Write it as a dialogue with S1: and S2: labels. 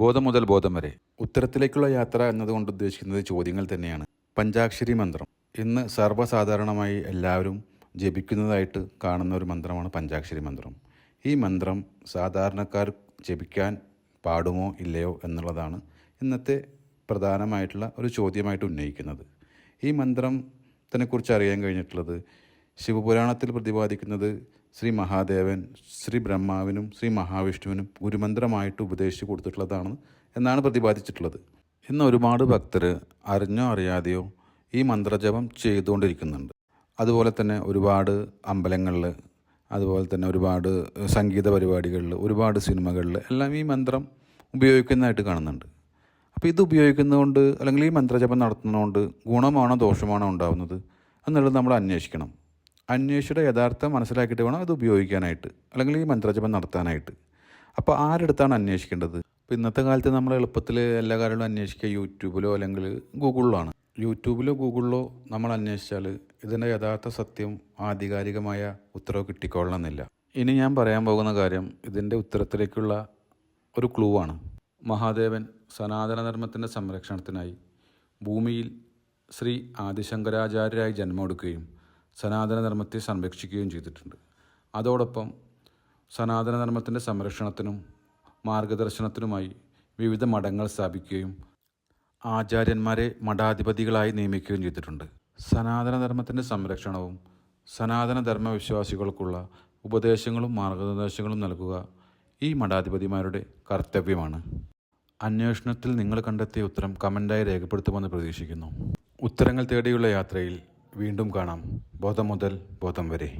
S1: ബോധം മുതൽ ബോധം വരെ. ഉത്തരത്തിലേക്കുള്ള യാത്ര എന്നതുകൊണ്ട് ഉദ്ദേശിക്കുന്നത് ചോദ്യങ്ങൾ തന്നെയാണ്. പഞ്ചാക്ഷരി മന്ത്രം. ഇന്ന് സർവസാധാരണമായി എല്ലാവരും ജപിക്കുന്നതായിട്ട് കാണുന്ന ഒരു മന്ത്രമാണ് പഞ്ചാക്ഷരി മന്ത്രം. ഈ മന്ത്രം സാധാരണക്കാർ ജപിക്കാൻ പാടുമോ ഇല്ലയോ എന്നുള്ളതാണ് ഇന്നത്തെ പ്രധാനമായിട്ടുള്ള ഒരു ചോദ്യമായിട്ട് ഉന്നയിക്കുന്നത്. ഈ മന്ത്രത്തിനെക്കുറിച്ച് അറിയാൻ കഴിഞ്ഞിട്ടുള്ളത് ശിവപുരാണത്തിൽ പ്രതിപാദിക്കുന്നത് ശ്രീ മഹാദേവൻ ശ്രീ ബ്രഹ്മാവിനും ശ്രീ മഹാവിഷ്ണുവിനും ഗുരുമന്ത്രമായിട്ട് ഉപദേശിച്ചു കൊടുത്തിട്ടുള്ളതാണ് എന്നാണ് പ്രതിപാദിച്ചിട്ടുള്ളത്. ഇന്ന് ഒരുപാട് ഭക്തർ അറിഞ്ഞോ അറിയാതെയോ ഈ മന്ത്രജപം ചെയ്തുകൊണ്ടിരിക്കുന്നുണ്ട്. അതുപോലെ തന്നെ ഒരുപാട് അമ്പലങ്ങളിൽ അതുപോലെ തന്നെ ഒരുപാട് സംഗീത പരിപാടികളിൽ ഒരുപാട് സിനിമകളിൽ എല്ലാം ഈ മന്ത്രം ഉപയോഗിക്കുന്നതായിട്ട് കാണുന്നുണ്ട്. അപ്പോൾ ഇത് ഉപയോഗിക്കുന്നതുകൊണ്ട് അല്ലെങ്കിൽ ഈ മന്ത്രജപം നടത്തുന്നതുകൊണ്ട് ഗുണമാണോ ദോഷമാണോ ഉണ്ടാകുന്നത് എന്നുള്ളത് നമ്മൾ അന്വേഷിക്കണം. അന്വേഷിച്ചിട്ട് യഥാർത്ഥം മനസ്സിലാക്കിയിട്ട് വേണം ഇത് ഉപയോഗിക്കാനായിട്ട് അല്ലെങ്കിൽ ഈ മന്ത്രജപം നടത്താനായിട്ട്. അപ്പോൾ ആരെടുത്താണ് അന്വേഷിക്കേണ്ടത്? ഇപ്പോൾ ഇന്നത്തെ കാലത്ത് നമ്മൾ എളുപ്പത്തിൽ എല്ലാ കാര്യങ്ങളും അന്വേഷിക്കുക യൂട്യൂബിലോ അല്ലെങ്കിൽ ഗൂഗിളിലോ ആണ് യൂട്യൂബിലോ ഗൂഗിളിലോ നമ്മൾ അന്വേഷിച്ചാൽ ഇതിന്റെ യഥാർത്ഥ സത്യം ആധികാരികമായ ഉത്തരവ് കിട്ടിക്കൊള്ളണമെന്നില്ല. ഇനി ഞാൻ പറയാൻ പോകുന്ന കാര്യം ഇതിന്റെ ഉത്തരത്തിലേക്കുള്ള ഒരു ക്ലൂ ആണ്. മഹാദേവൻ സനാതനധർമ്മത്തിന്റെ സംരക്ഷണത്തിനായി ഭൂമിയിൽ ശ്രീ ആദിശങ്കരാചാര്യരായി ജന്മമെടുക്കുകയും സനാതനധർമ്മത്തെ സംരക്ഷിക്കുകയും ചെയ്തിട്ടുണ്ട്. അതോടൊപ്പം സനാതനധർമ്മത്തിന്റെ സംരക്ഷണത്തിനും മാർഗദർശനത്തിനുമായി വിവിധ മഠങ്ങൾ സ്ഥാപിക്കുകയും ആചാര്യന്മാരെ മഠാധിപതികളായി നിയമിക്കുകയും ചെയ്തിട്ടുണ്ട്. സനാതനധർമ്മത്തിന്റെ സംരക്ഷണവും സനാതനധർമ്മ വിശ്വാസികൾക്കുള്ള ഉപദേശങ്ങളും മാർഗനിർദ്ദേശങ്ങളും നൽകുക ഈ മഠാധിപതിമാരുടെ കർത്തവ്യമാണ്. അന്വേഷണത്തിൽ നിങ്ങൾ കണ്ടെത്തിയ ഉത്തരം കമന്റായി രേഖപ്പെടുത്തുമെന്ന് പ്രതീക്ഷിക്കുന്നു. ഉത്തരങ്ങൾ തേടിയുള്ള യാത്രയിൽ വീണ്ടും കാണാം. ബോധം മുതൽ ബോധം വരെ.